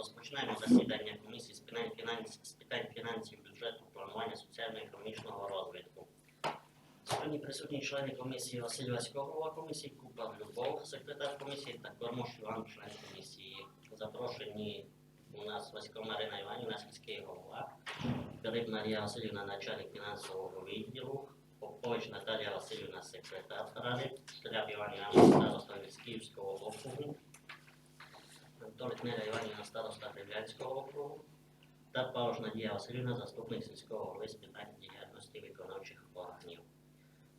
Розпочинаємо засідання комісії з питань фінансів, з питань фінансів, бюджету, планування соціально-економічного розвитку. Сьогодні присутні члени комісії Василь Васько, голова комісії, Купа Любов, секретар комісії та Кормуш Іван, член комісії. Запрошені у нас Васько Марина Іванівна, сільський голова, Пилип Марія Васильівна, начальник фінансового відділу, Попович Наталія Васильівна, секретар ради, Штряб Іван Іванович, староста Київського округу, Анатолій Нера Іванівна, староста Гривлянського округу, та Павлович Надія Васильівна, заступник сільського голови з питань діяльності виконавчих органів.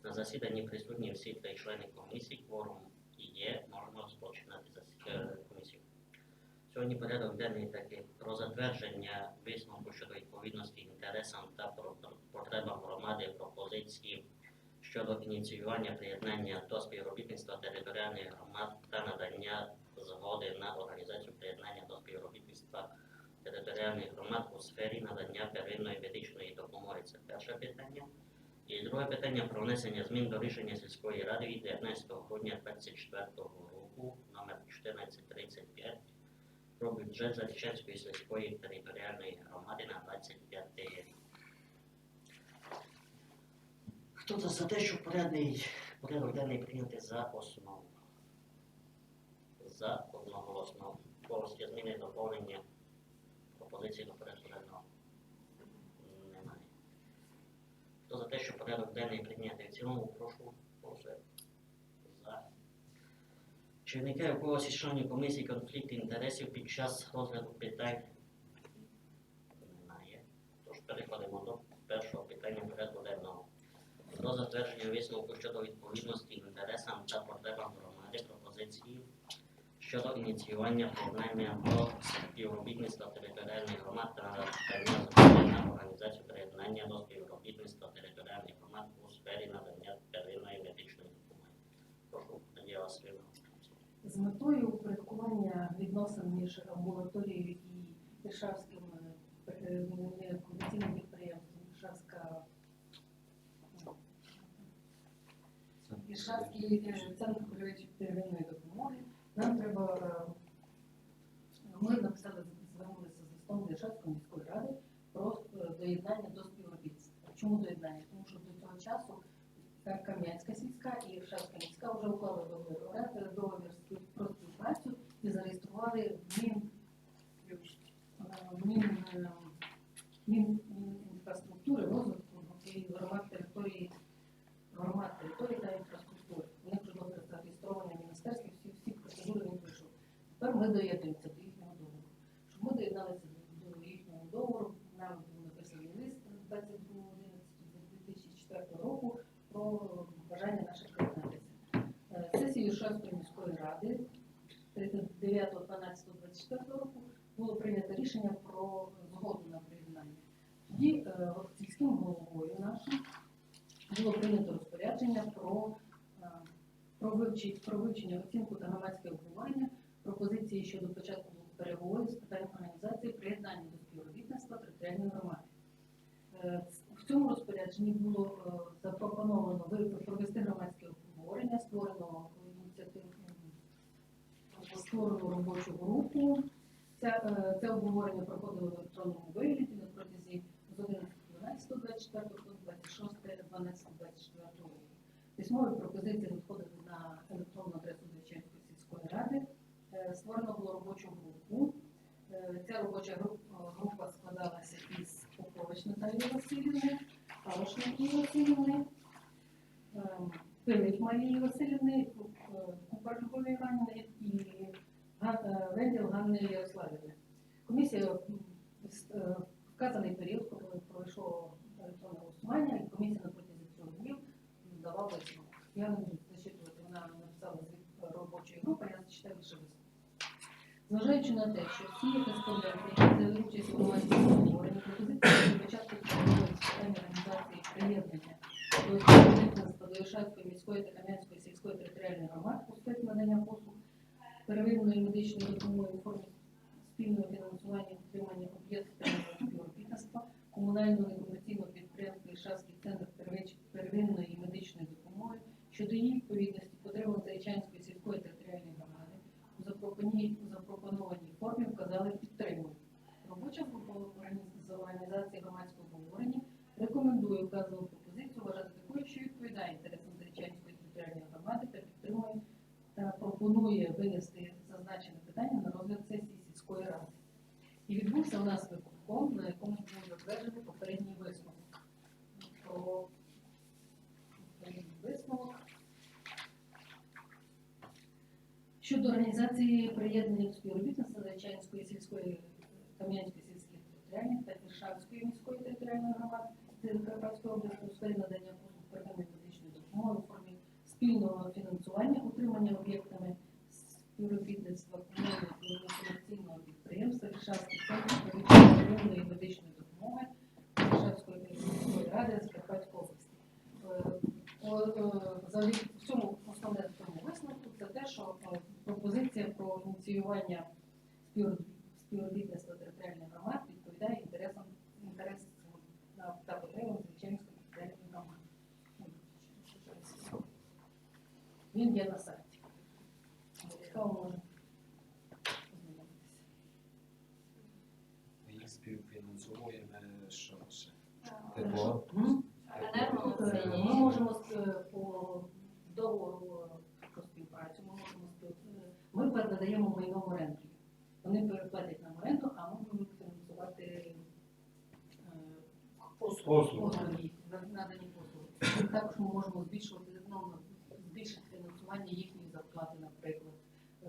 На засіданні присутні всі три члени комісії, кворум і є, можемо розпочинати комісію. Сьогодні порядок денний такий про затвердження висновку щодо відповідності інтересам та потребам громади пропозиції щодо ініціювання приєднання до співробітництва територіальних громад та надання згоди на організацію приєднання до співробітництва територіальних громад у сфері надання первинної медичної допомоги. Це перше питання. І друге питання про внесення змін до рішення сільської ради від 19 грудня 2024 року номер 1435 про бюджет Залічанської сільської територіальної громади на 25 рік. Хто за те, що порядний порядок денний прийняти за основу? За одноголосно. Є зміни доповнення пропозиції до порядку денного? Немає. Хто за те, що порядок денний прийняти в цілому, прошу голосувати. За. Чи виникає у когось із членів комісії конфлікт інтересів під час розгляду питань? Немає. Тож переходимо до першого питання порядку денного. Про затвердження висновку щодо відповідності інтересам та потребам громади пропозиції щодо ініціювання приєднання до співробітництва територіальних громад та надання згоди на організацію приєднання до співробітництва територіальних громад у сфері надання первинної медичної допомоги. Прошу, Надія Васильівна. З метою упорядкування відносин між амбулаторією і Іршавським е, е, комерційним підприємством Іршавська Іршавський е, центр первинної допомоги. Нам треба е, ми написали звернулися з листом до міської ради про е, доєднання до співробітництва. Чому доєднання? Тому що до цього часу Кам'янська сільська і Іршавська міська вже уклали договір договір про співпрацю і зареєстрували Мін, е, Мін, е, Мін, інфраструктури, розвитку і громад території, громад території та інфраструктури. У них вже договір зареєстрований в міністерстві, всі, всі процедури він пройшов. Тепер ми доєднуємося до їхнього договору. Щоб ми доєдналися до, їхнього договору, нам був написаний лист 22.11.2004 року про бажання наших приєднатися. Е, Сесією Шевської міської ради 39.12.24 року було прийнято рішення про згоду на приєднання. Тоді е, сільським головою нашим було прийнято розпорядження про, е, про, вивчення, оцінку та пропозиції щодо початку переговорів з питань організації приєднання до співробітництва територіальної громади. Е, В цьому розпорядженні було е, запропоновано провести громадське обговорення, створено створену робочу групу. Це, це обговорення проходило в електронному вигляді на протязі з 11.12.24 до 26.12.24 року. Письмові пропозиції надходили на електронну адресу Звичайської сільської ради. Е, Створено було робочу групу. Е, Ця робоча група, група складалася із Попович Наталії Васильівни, Павош Надії Васильівни, Пилик Пилип Марії Васильівни, Радовської міської та Кам'янської сільської територіальної громад у сфері надання послуг первинної медичної допомоги у формі спільного фінансування утримання об'єктів співробітництва, комунального некомерційного підприємства Іршавський центр первинної медичної допомоги щодо її відповідності потребам Зайчанської сільської територіальної громади у запропонованій формі вказали підтримку. Робоча група організації громадського обговорення рекомендує вказану підтримує та пропонує винести зазначене питання на розгляд сесії сільської ради. І відбувся у нас виконком, на якому був затверджений попередній висновок. Про попередній висновок щодо організації приєднання співробітництва Зачаїнської сільської в цьому основне в цьому висновку це те, що е, пропозиція про ініціювання співробітництва територіальних громад відповідає інтересам інтересам на- та потребам Звичайської територіальної громади. Він є на сайті. Цікаво може. Ми співфінансуємо що ще? Е, Тепло. Е, Ми можемо по договору про співпрацю, ми можемо спів- е, ми передаємо майно в оренду. Вони переплатять нам оренду, а ми будемо фінансувати е, Послуги. надані послуги. Також ми можемо збільшувати ну, збільшити фінансування їхньої зарплати, наприклад. Е,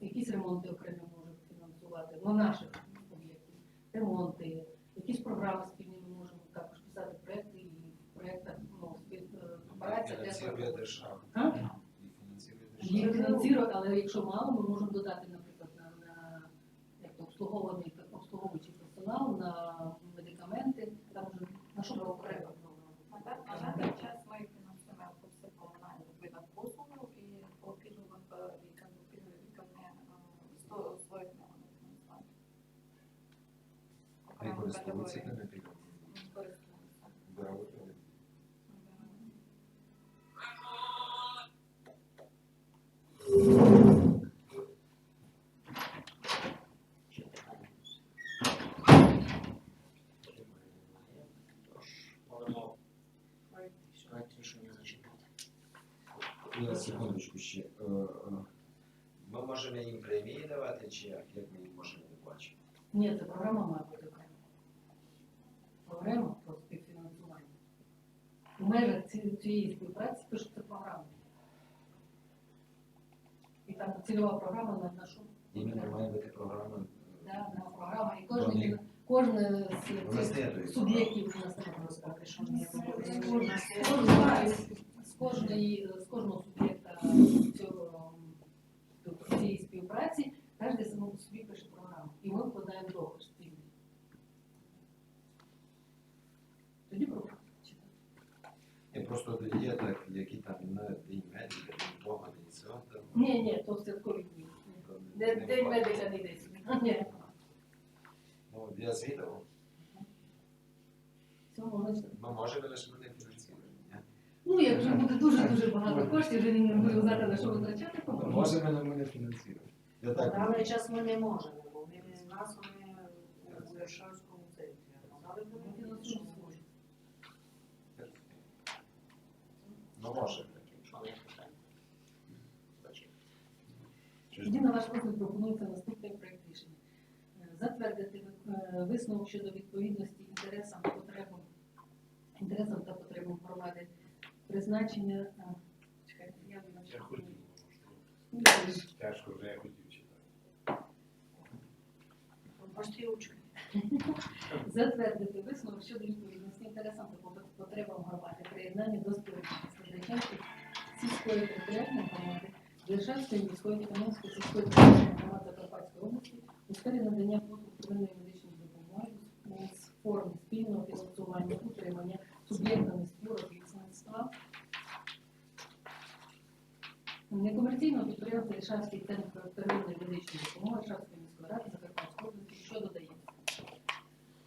Якісь ремонти окремі можуть фінансувати, ну наших об'єктів, ремонти, якісь програми спільні ми можемо також писати проекти і в проектах ну, спів- е, для держава. І фінансує Їх фінансує, але якщо мало, ми можемо додати, наприклад, на, на як то, обслуговуваний обслуговуючий персонал, на вже приводу. На дан- на даний час ми фінансуємо по всіх комунальних видах послуг і по пільгових е, вікам, пільгові віками не своїх не фінансування. А Окремо користуються тими пільгами. Користуються. Беруть. Ще питання. Тож, можемо проект рішення зачитати. Я секундочку ще. Е, е, Ми можемо їм премії давати, чи як? Як ми їм можемо виплачувати? Ні, це програма має бути окремо. Програма про співфінансування. В межах цієї співпраці пишеться програма. І там цільова програма на нашу. Іменно має бути програма. е, Да, на програма. І кожен, Вони- кожен, з цих суб'єктів у нас не просто що З з кожної з кожного суб'єкта цього цієї співпраці, кожен самому собі пише програму. І ми вкладаємо договір спільний. Тоді програма. Ні, просто є так, які там на день медика, день того, день цього. там. Ні, ні, то святкові дні. То не- Де- не День бачу. медика не десь. Ні. Ну, я звідав. Цього можна. Ми можемо лише мене фінансувати. ні? Ну, якщо буде дуже-дуже багато коштів, вже не буду знати, на що витрачати, то можна. Можемо на мене фінансувати. Я На так. даний час ми не можемо, бо ми з нас вони в Варшавському центрі. Але Ми ми фінансуємо свої. Ну, не. Зачитати. Тоді на ваш розгляд пропонується наступний проект рішення. Е, Затвердити е, висновок щодо відповідності інтересам та потребам інтересам та потребам громади призначення. Я. Ну, Тяжко вже я хотів читати. Постівочки. Затвердити висновок щодо відповідності інтересам та потребам громади приєднання до співробітництва сільської територіальної громади, державської міської Кам'янської сільської територіальної громади Закарпатської області у сфері надання послуг первинної медичної допомоги у формі спільного фінансування, утримання суб'єктами співробітництва некомерційного підприємства Іршавський центр первинної медичної допомоги Іршавської міської ради Закарпатської області, що додається.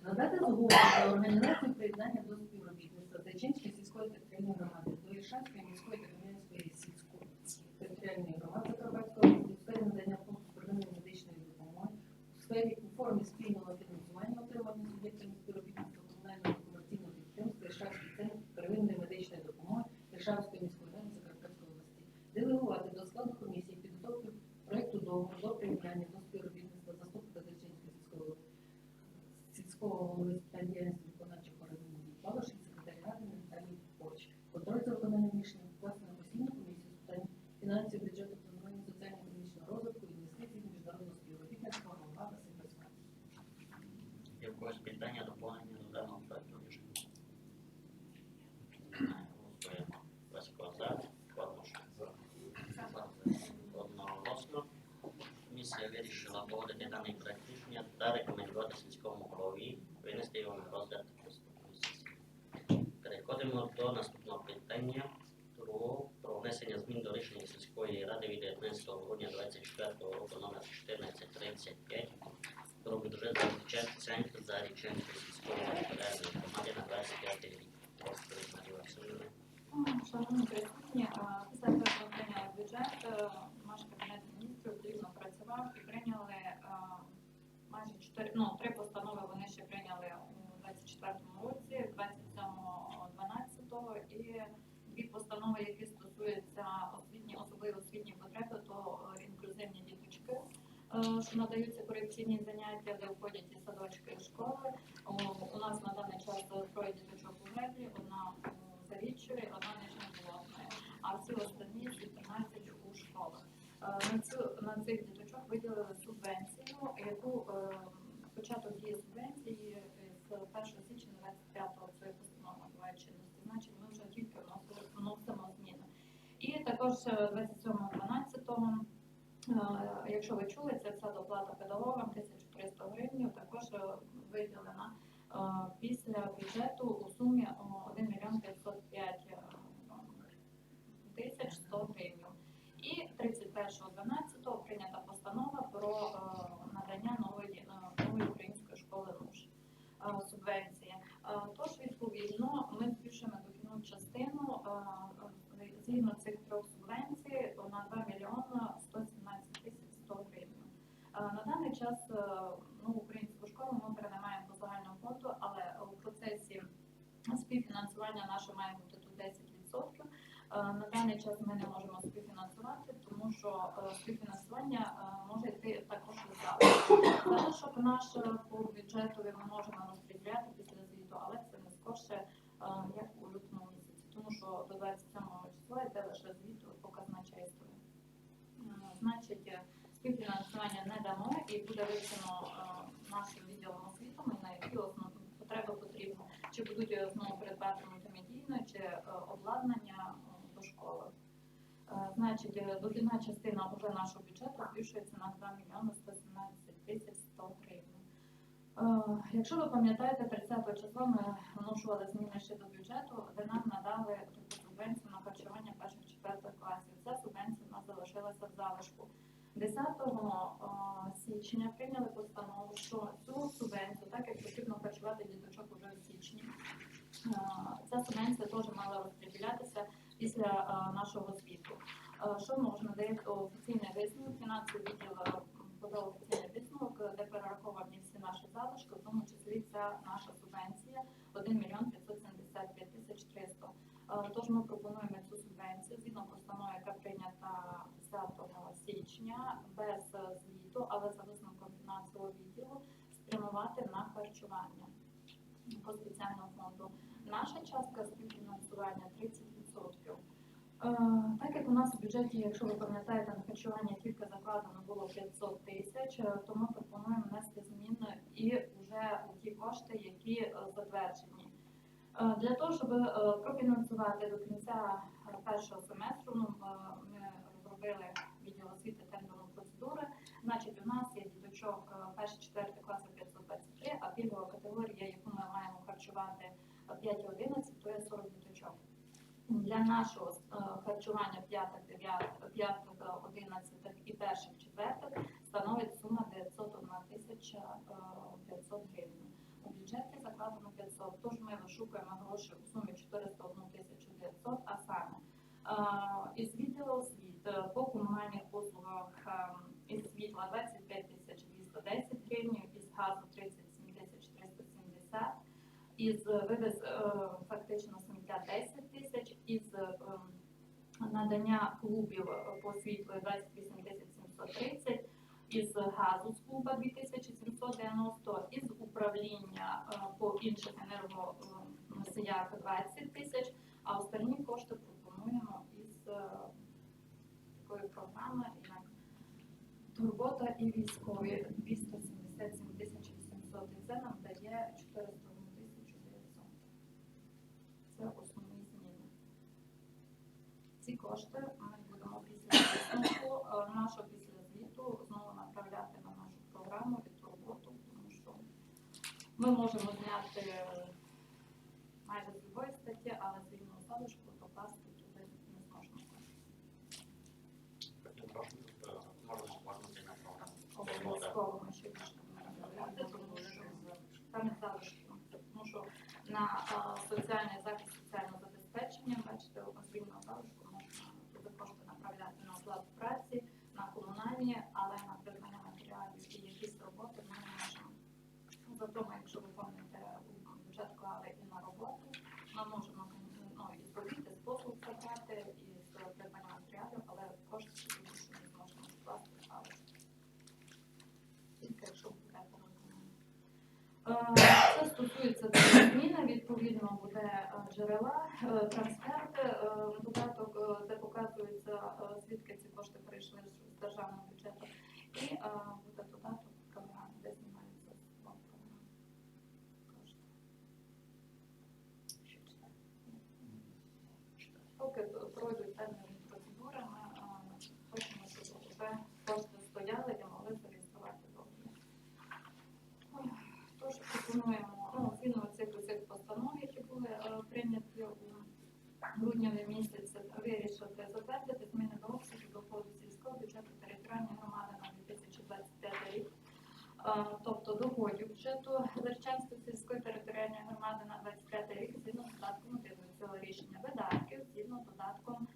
Надати згоду на організацію приєднання до співробітництва Зайчинської сільської територіальної громади до Іршавської міської та Кам'янської сільської територіальної громади Закарпатської області у сфері надання послуг первинної медичної допомоги у сфері у формі спільного фінансування отримання суб'єктами співробітництва комунального комерційного підприємства Іршавський центр первинної медичної допомоги Іршавської міської ради Закарпатської області. Делегувати до складу комісії підготовки проекту договору до приєднання до співробітництва заступника Зайчинської сільської рішення та рекомендувати сільському голові винести його на розгляд наступної сесії. Переходимо до наступного питання другого про внесення змін до рішення сільської ради від 19 грудня 2024 року номер 1435 про бюджет центр за Річенської сільської територіальної громади на 25 рік. Розповідь Марія Васильівна. Шановні присутні, після того, як прийняли бюджет, наш кабінет міністрів плідно працював і прийняли майже 4, ну, три постанови вони ще прийняли у 24-му році, 27-12 і дві постанови, які стосуються освітні, особливо освітні потреби, то е, інклюзивні діточки. е, Що надаються корекційні заняття, де входять і садочки і школи. У нас на даний час троє діточок у Греблі, одна у Заріччеві, одна Нижньоболотної, а всі останні всі 13 у школах. Е, На цю на цих діточок виділили субвенцію, яку е, початок дії субвенції з 1 січня 25-го цієї постанови набуває чинності. Значить, ми вже тільки вносимо зміни. І також е, 27.12 Е, Якщо ви чули, доплата педагогам 1300 гривень, також е, виділена е, після бюджету у сумі о, 1 мільйон 505 е, тисяч 100 гривень. І 31.12 прийнята постанова про е, надання нової, е, нової української школи НУШ е, субвенції. Е, Тож, відповідно, ми збільшуємо дохідну частину е, е, згідно цих трьох субвенцій на 2 мільйона 117 тисяч 100 гривень. Е, На даний час е, нову українську школу ми переймаємо по загальному фонду, але у процесі співфінансування наше має бути тут 10%. Е, На даний час ми не можемо співфінансувати, тому е, співфінансування е, може йти також залишку. Залишок наш е, по бюджету ми можемо розподіляти після звіту, але це не скорше, як у лютому місяці, тому що до 27 числа йде лише звіт по казначейству. Е, Значить, співфінансування не дамо і буде вивчено нашим відділом освітами, на які основні потреби потрібно, чи будуть знову передбати мультимедійне, чи обладнання е, до школи. Е, Значить, е, дохідна частина вже нашого бюджету збільшується на 2 мільйони 117 тисяч 100 гривень. Е, Якщо ви пам'ятаєте, 30 числа ми вношували зміни ще до бюджету, де нам надали субвенцію на харчування перших четвертих класів. Ця субвенція у нас залишилася в залишку. 10 е, січня прийняли постанову, що цю субвенцію, так як потрібно харчувати діточок уже в січні, е, ця субвенція теж мала розподілятися після е, нашого звіту. Е, Що дає офіційний висновок, фінансовий відділ е, подав офіційний висновок, е, де перераховані всі наші залишки, в тому числі ця наша субвенція 1 мільйон 575 тисяч 300. Е, Тож ми пропонуємо цю субвенцію згідно постанови, яка прийнята 10 січня без звіту, але за висновком фінансового відділу спрямувати на харчування по спеціальному фонду. Наша частка співфінансування 30%. Е, Так як у нас у бюджеті, якщо ви пам'ятаєте, на харчування тільки закладено було 500 тисяч, е, то ми пропонуємо внести зміни і вже у ті кошти, які е, затверджені. Для того, щоб профінансувати до кінця першого семестру, ну, ми розробили відділ освіти тендерну процедури. Значить, у нас є діточок перший, четвертий класи 523, а пільгова категорія, яку ми маємо харчувати 5-11, то є 40 діточок. Для нашого е, харчування 5, 9, 5, 11 і перших, четвертих становить сума 901 тисяча е, 500 гривень. У бюджеті закладено 500, тож ми вишукуємо гроші у сумі 401 тисячу 900, а саме е, із відділу освіти по комунальних послугах е, із світла 25 тисяч 210 гривень, із газу 37 тисяч 370, із вивез е, фактично сміття 10 тисяч, із е, надання клубів е, по світлу 28 тисяч 730, із газу з клуба 2790, із управління е, по інших енергоносіях 20 тисяч, а останні кошти пропонуємо із е, такої програми як турбота і військові 277 тисяч 800, і це нам дає 401 тисячу 900. Це основні зміни. Ці кошти ми будемо після висновку е, нашого після звіту знову направляти на нашу програму і турботу Ми можемо зняти е, майже з любої статті, але з вільного залишку покласти туди не зможемо. Е. Обов'язково ми ще будемо розробляти, тому що там залишки. Тому що на соціальний захист соціального забезпечення, бачите, з вільного залишку можна туди кошти направляти на оплату праці, на комунальні, але на придбання матеріалів і якісь роботи ми не можемо. Зато ми, якщо виконуєте у бюджет клали і на роботу, ми можемо ну, і з робіт, і з послуг забрати, і з придбання матеріалів, але кошти тоді більше не зможемо вкласти в залишки. Тільки якщо буде виконання. Це стосується зміни, відповідно буде е, джерела, е, трансферти, додаток, е, де показується, звідки ці кошти прийшли з державного бюджету, і буде додаток програми, де знімаються з програми кошти. Ще читаю. Читаю. Поки пройдуть певні процедури, ми е, хочемо, щоб вже кошти стояли і могли зареєструвати договір. Ой, Тож пропонуємо, ну, згідно цих усіх постанов, які були е, прийняті у грудневі місяці, вирішити затвердити. Зміни до обсягу доходу сільського бюджету територіальної громади на 2025 рік. Е, Тобто доходів бюджету Верчанської сільської територіальної громади на 25 рік згідно з додатком один. Цього рішення видатків згідно з додатком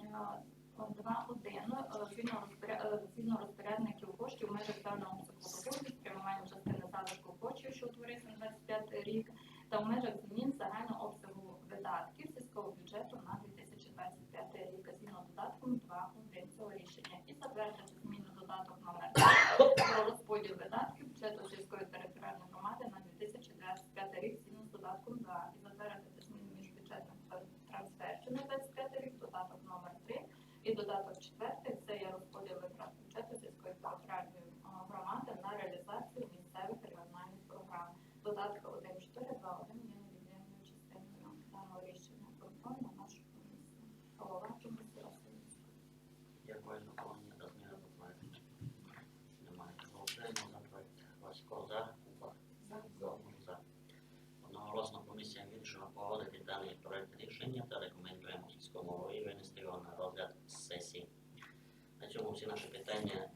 е, 2.1 е, е, згідно розпорядників коштів межах даного доходу спрямування частини залишку коштів, що утворився на 25 рік, та в межах thing here.